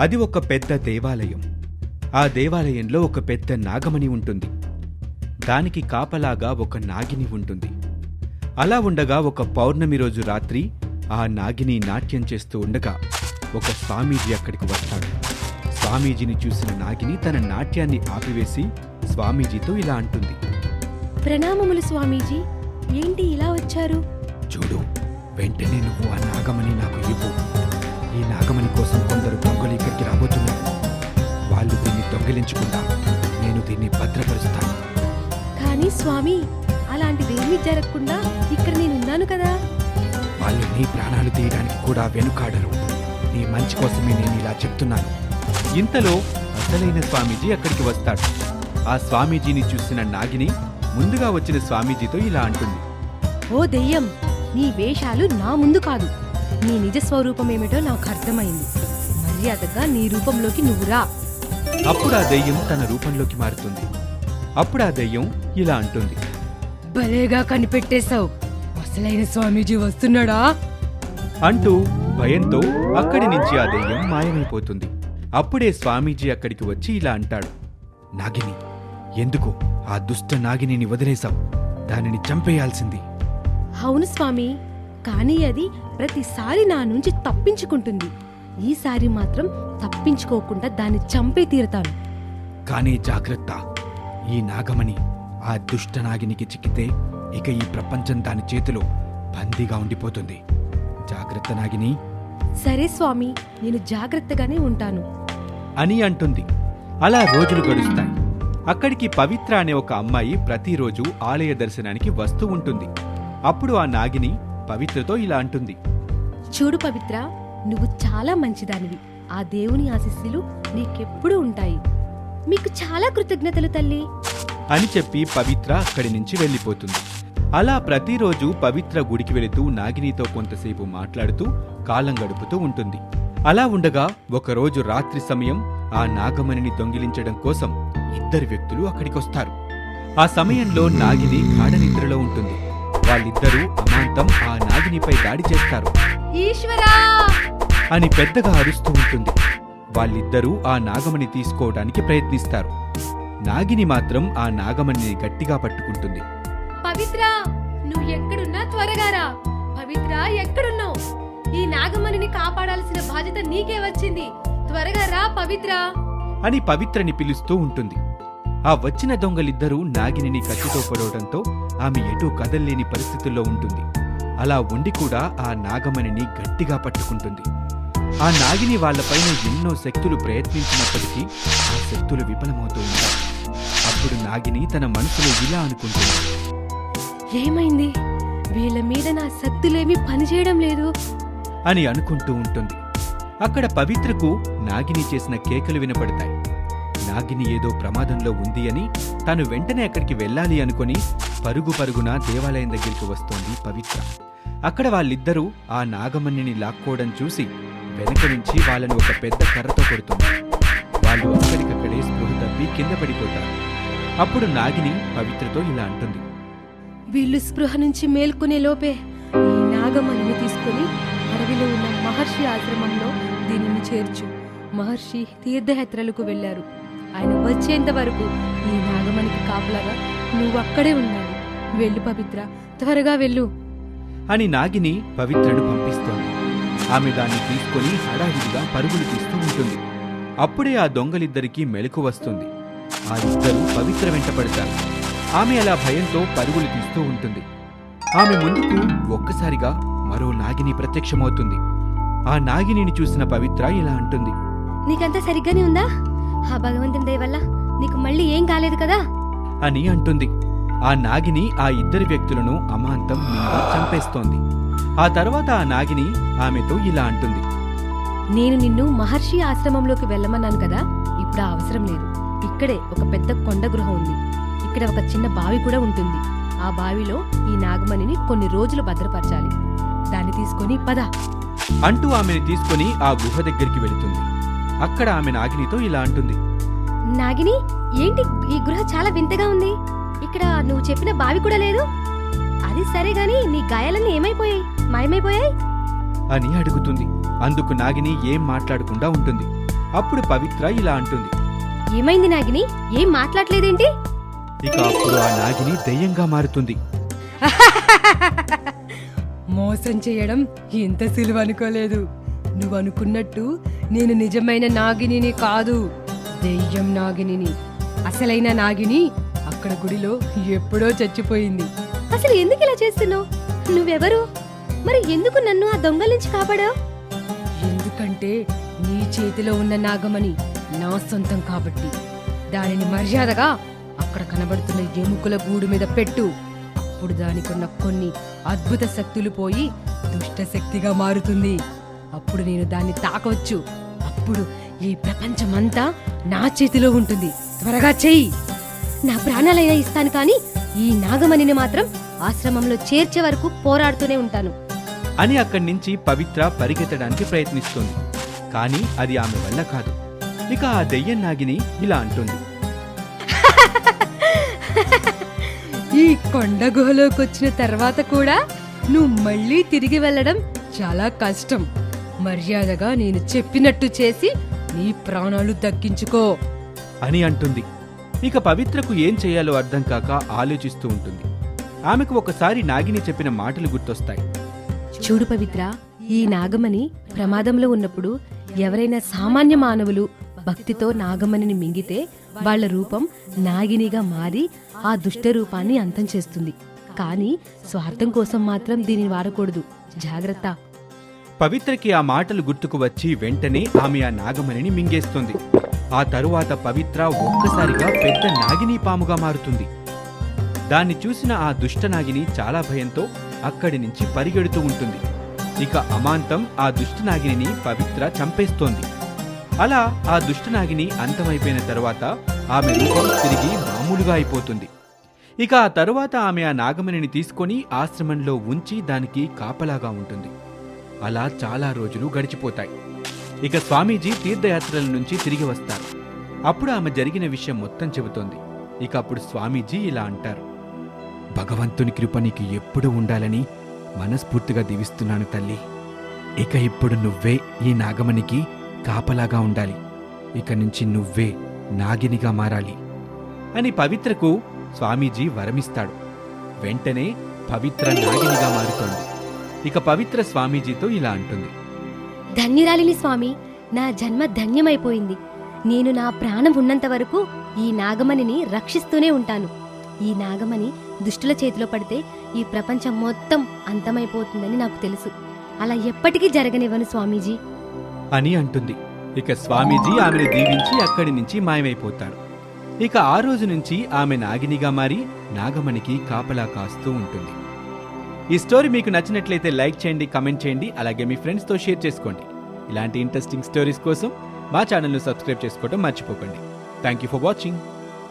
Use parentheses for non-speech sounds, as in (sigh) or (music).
అది ఒక పెద్ద దేవాలయం. ఆ దేవాలయంలో ఒక పెద్ద నాగమణి ఉంటుంది. దానికి కాపలాగా ఒక నాగిని ఉంటుంది. అలా ఉండగా ఒక పౌర్ణమి రోజు రాత్రి ఆ నాగిని నాట్యం చేస్తూ ఉండగా ఒక స్వామీజీ అక్కడికి వస్తాడు. స్వామీజీని చూసిన నాగిని తన నాట్యాన్ని ఆపివేసి స్వామీజీతో ఇలా అంటుంది. ప్రణామములు స్వామీజీ ఏంటి ఇలా వచ్చారు? చూడు వెంటనే నువ్వు ఆ నాగమణి నాకు ఇవ్వు. ఈ నాగమణి కోసం కొందరు దొంగలు ఇక్కడికి రాబోతున్నారు. వాళ్ళు దీన్ని దొంగిలించకుండా నేను దీన్ని భద్రపరుస్తాను. కానీ స్వామి అలాంటిదేమీ జరగకుండా ఇక్కడ నేనున్నాను కదా? వాళ్ళు నీ ప్రాణాలు తీయడానికి కూడా వెనుకాడరు. నీ మంచి కోసమే నేను ఇలా చెప్తున్నాను. ఇంతలో అసలైన స్వామీజీ అక్కడికి వస్తాడు. ఆ స్వామీజీని చూసిన నాగిని ముందుగా వచ్చిన స్వామీజీతో ఇలా అంటుంది. ఓ దెయ్యం నీ వేషాలు నా ముందు కాదు. నీ నిజ స్వరూపమేమిటో నాకు అర్థమైంది. మర్యాదగా నీ రూపంలోకి నువ్వు రా. అప్పుడు ఆ దెయ్యం తన రూపంలోకి మారుతుంది. అప్పుడు ఆ దెయ్యం ఇలా అంటుంది. భలేగా కనిపెట్టేశావు. అసలైన స్వామీజీ వస్తున్నాడా? అంటూ భయంతో అక్కడి నుంచి ఆ దెయ్యం మాయమైపోతుంది. అప్పుడే స్వామీజీ అక్కడికి వచ్చి ఇలా అంటాడు. నాగిని ఎందుకు ఆ దుష్ట నాగిని వదిలేశావు? దానిని చంపేయాల్సింది. అవును స్వామి. కానీ అది ప్రతిసారి నా నుంచి తప్పించుకుంటుంది. ఈసారి మాత్రం తప్పించుకోకుండా దాన్ని చంపే తీరుతాను. కానీ జాగ్రత్త. ఈ నాగమణి ఆ దుష్ట నాగినికి చిక్కితే ఇక ఈ ప్రపంచం దాని చేతిలో బందీగా ఉండిపోతుంది. జాగ్రత్త నాగిని. సరే స్వామి నేను జాగ్రత్తగానే ఉంటాను. అని అంటుంది. అలా రోజులు గడుస్తాయి. అక్కడికి పవిత్ర అనే ఒక అమ్మాయి ప్రతిరోజు ఆలయ దర్శనానికి వస్తూ ఉంటుంది. అప్పుడు ఆ నాగిని పవిత్రతో ఇలా అంటుంది. చూడు పవిత్ర నువ్వు చాలా మంచిదానివి. ఆ దేవుని ఆశీస్సులు నీకెప్పుడూ ఉంటాయి. మీకు చాలా కృతజ్ఞతలు తల్లి. అని చెప్పి పవిత్ర అక్కడి నుంచి వెళ్ళిపోతుంది. అలా ప్రతిరోజు పవిత్ర గుడికి వెళుతూ నాగినితో కొంతసేపు మాట్లాడుతూ కాలం గడుపుతూ ఉంటుంది. అలా ఉండగా ఒకరోజు రాత్రి సమయం ఆ నాగమణిని దొంగిలించడం కోసం ఇద్దరు వ్యక్తులు అక్కడికొస్తారు. ఆ సమయంలో నాగిని గాఢ నిద్రలో ఉంటుంది. వాళ్ళిద్దరూ అమాంతం ఆ నాగినిపై దాడి చేస్తారు. ఈశ్వరా! అని పెద్దగా అరుస్తూ ఉంటుంది. వాళ్ళిద్దరూ ఆ నాగమణి తీసుకోవడానికి ప్రయత్నిస్తారు. నాగిని మాత్రం ఆ నాగమణిని గట్టిగా పట్టుకుంటుంది. పవిత్ర నువ్వు ఎక్కడున్నా త్వరగా రా. పవిత్ర ఎక్కడున్నావు? ఈ నాగమణిని కాపాడాల్సిన బాధ్యత నీకే వచ్చింది. త్వరగా రా పవిత్ర! అని పవిత్రని పిలుస్తూ ఉంటుంది. ఆ వచ్చిన దొంగలిద్దరూ నాగిని కత్తితో పొడవడంతో ఆమె ఎటూ కదల్లేని పరిస్థితుల్లో ఉంటుంది. అలా ఉండి కూడా ఆ నాగమణిని గట్టిగా పట్టుకుంటుంది. ఆ నాగిని వాళ్ళపైన ఎన్నో శక్తులు ప్రయత్నించినప్పటికీ ఆ శక్తులు విఫలమవుతూ ఉంటాయి అప్పుడు నాగిని తన మనసులో ఇలా అనుకుంటుంది. ఏమైంది? వీళ్ళ మీద నా సత్తులేమీ పనిచేయడం లేదు. అని అనుకుంటూ ఉంటుంది. అక్కడ పవిత్రకు నాగిని చేసిన కేకలు వినపడతాయి. నాగిని ఏదో ప్రమాదంలో ఉంది అని తాను వెంటనే అక్కడికి వెళ్ళాలి అనుకుని పరుగు పరుగున దేవాలయం దగ్గరికి వస్తోంది పవిత్ర. అక్కడ వాళ్ళిద్దరూ ఆ నాగమణిని లాక్కోవడం చూసి వెనక నుంచి వాళ్ళని ఒక పెద్ద కర్రతో కొడుతుంది వాళ్ళు అక్కడికక్కడే స్పృహ తప్పి కింద పడిపోతారు. అప్పుడు నాగిని పవిత్రతో ఇలా అంటుంది. వీళ్ళు స్పృహ నుంచి మేల్కొనే లోపే ఈ నాగమణిని తీసుకుని అడవిలో ఉన్న మహర్షి ఆశ్రమంలో దీనిని చేర్చు. మహర్షి తీర్థయాత్రలకు వెళ్ళారు. ఆయన వచ్చేంత వరకు ఈ నాగమణికి కాపలాగా నువ్వు అక్కడే ఉండాలి వెళ్ళు పవిత్ర త్వరగా వెళ్ళు. అని నాగిని పవిత్రను పంపిస్తోంది ఆమె దాన్ని తీసుకొని హడావిడిగా పరుగులు తీస్తూ ఉంటుంది. అప్పుడే ఆ దొంగలిద్దరికీ మెలకు వస్తుంది. ఆ ఇద్దరు పవిత్ర వెంట పడతారు. ఆమె అలా భయంతో పరుగులు తీస్తూ ఉంటుంది. ఆమె ముందుకు ఒక్కసారిగా మరో నాగిని ప్రత్యక్షమవుతుంది. ఆ నాగినిని చూసిన పవిత్ర ఇలా అంటుంది. నీకంతా సరిగ్గానే ఉందా? ఆ భగవంతుని దయ వల్ల నీకు మళ్ళీ ఏం కాలేదు కదా? అని అంటుంది. ఆ నాగిని ఆ ఇద్దరి వ్యక్తులను అమాంతం చంపేస్తోంది. ఆ తర్వాత ఆ నాగిని ఆమెతో ఇలా అంటుంది. నేను నిన్ను మహర్షి ఆశ్రమంలోకి వెళ్ళమన్నాను కదా ఇప్పుడు ఆ అవసరం లేదు. ఇక్కడే ఒక పెద్ద కొండ గృహం ఉంది. ఇక్కడ ఒక చిన్న బావి కూడా ఉంటుంది. ఆ బావిలో ఈ నాగమణిని కొన్ని రోజులు భద్రపరచాలి. దాన్ని తీసుకొని పద. అంటూ ఆమెను తీసుకొని ఆ గుహ దగ్గరికి వెళుతుంది. అక్కడ ఆమె నాగినితో ఇలా అంటుంది. నాగిని ఏంటి? ఈ గృహ చాలా వింతగా ఉంది. ఇక్కడ నువ్వు చెప్పిన బావి కూడా లేదు. అది సరే గాని నీ గాయాలన్నీ ఏమైపోయాయి? మాయమైపోయాయి? అని అడుగుతుంది. అందుకు నాగిని ఏం మాట్లాడకుండా ఉంటుంది. అప్పుడు పవిత్ర ఇలా అంటుంది. ఏమైంది నాగిని? ఏం మాట్లాడలేదేంటి? ఇక అప్పుడు ఆ నాగిని దెయ్యంగా మారుతుంది. (laughs) మోసం చేయడం ఇంత సులువు అనుకోలేదు నువ్వు అనుకున్నట్టు నేను నిజమైన నాగిని కాదు. దెయ్యం నాగిని అసలైన నాగిని అక్కడ గుడిలో ఎప్పుడో చచ్చిపోయింది. అసలు ఎందుకు ఇలా చేస్తున్నావు? నువ్వెవరు? మరి ఎందుకు నన్ను ఆ దొంగల నుంచి కాపాడావు? ఎందుకంటే నీ చేతిలో ఉన్న నాగమణి నా సొంతం కాబట్టి. దానిని మర్యాదగా అక్కడ కనబడుతున్న ఎముకల గూడు మీద పెట్టు. అప్పుడు దానికున్న కొన్ని అద్భుత శక్తులు పోయి దుష్ట శక్తిగా మారుతుంది. అప్పుడు నేను దాన్ని తాకవచ్చు. అప్పుడు ఈ ప్రపంచమంతా నా చేతిలో ఉంటుంది. త్వరగా చెయ్యి. నా ప్రాణాలైనా ఇస్తాను కానీ ఈ నాగమణిని మాత్రం ఆశ్రమంలో చేర్చే వరకు పోరాడుతూనే ఉంటాను. అని అక్కడి నుంచి పవిత్ర పరిగెత్తడానికి ప్రయత్నిస్తుంది. కానీ అది ఆమె వల్ల కాదు. ఇక ఆ దెయ్యం నాగిని ఇలా అంటుంది. ఈ కొండ గుహలోకి వచ్చిన తర్వాత కూడా నువ్వు మళ్ళీ తిరిగి వెళ్ళడం చాలా కష్టం. మర్యాదగా నేను చెప్పినట్టు చేసి నీ ప్రాణాలు దక్కించుకో. అని అంటుంది. ఇక పవిత్రకు ఏం చేయాలో అర్థం కాక ఆలోచిస్తూ ఉంటుంది. ఆమెకు ఒకసారి నాగిని చెప్పిన మాటలు గుర్తొస్తాయి. చూడు పవిత్ర ఈ నాగమణి ప్రమాదంలో ఉన్నప్పుడు ఎవరైనా సామాన్య మానవులు భక్తితో నాగమణిని మింగితే వాళ్ళ రూపం నాగినిగా మారి ఆ దుష్ట రూపాన్ని అంతం చేస్తుంది. కానీ స్వార్థం కోసం మాత్రం దీనిని వాడకూడదు. జాగ్రత్త. పవిత్రకి ఆ మాటలు గుర్తుకు వచ్చి వెంటనే ఆమె ఆ నాగమణిని మింగేస్తుంది. ఆ తరువాత పవిత్ర ఒక్కసారిగా పెద్ద నాగిని పాముగా మారుతుంది. దాన్ని చూసిన ఆ దుష్ట నాగిని చాలా భయంతో అక్కడి నుంచి పరిగెడుతూ ఉంటుంది. ఇక అమాంతం ఆ దుష్ట నాగిని పవిత్ర చంపేస్తోంది. అలా ఆ దుష్ట నాగిని అంతమైపోయిన తరువాత ఆమె రూపం తిరిగి మామూలుగా అయిపోతుంది. ఇక ఆ తరువాత ఆమె ఆ నాగమణిని తీసుకొని ఆశ్రమంలో ఉంచి దానికి కాపలాగా ఉంటుంది. అలా చాలా రోజులు గడిచిపోతాయి. ఇక స్వామీజీ తీర్థయాత్రల నుంచి తిరిగి వస్తారు. అప్పుడు ఆమె జరిగిన విషయం మొత్తం చెబుతోంది. ఇక అప్పుడు స్వామీజీ ఇలా అంటారు. భగవంతుని కృప నీకు ఎప్పుడు ఉండాలని మనస్ఫూర్తిగా దీవిస్తున్నాను తల్లి. ఇక ఇప్పుడు నువ్వే ఈ నాగమణికి కాపలాగా ఉండాలి. ఇక నుంచి నువ్వే నాగినిగా మారాలి అని పవిత్రకు స్వామీజీ వరమిస్తాడు. వెంటనే పవిత్ర నాగినిగా మారుతోంది. ఇక పవిత్ర స్వామీజీతో ఇలా అంటుంది. ధన్యురాలిని స్వామి నా జన్మ ధన్యమైపోయింది. నేను నా ప్రాణం ఉన్నంత వరకు ఈ నాగమణిని రక్షిస్తూనే ఉంటాను. ఈ నాగమణి దుష్టుల చేతిలో పడితే ఈ ప్రపంచం మొత్తం అంతమైపోతుందని నాకు తెలుసు. అలా ఎప్పటికీ జరగనివ్వను స్వామీజీ. అని అంటుంది. ఇక స్వామీజీ ఆమెను దీవించి అక్కడి నుంచి మాయమైపోతాడు. ఇక ఆ రోజు నుంచి ఆమె నాగినిగా మారి నాగమణికి కాపలా కాస్తూ ఉంటుంది. ఈ స్టోరీ మీకు నచ్చినట్లయితే లైక్ చేయండి కమెంట్ చేయండి అలాగే మీ ఫ్రెండ్స్తో షేర్ చేసుకోండి. ఇలాంటి ఇంట్రెస్టింగ్ స్టోరీస్ కోసం మా ఛానల్ను సబ్స్క్రైబ్ చేసుకోవడం మర్చిపోకండి. Thank you for watching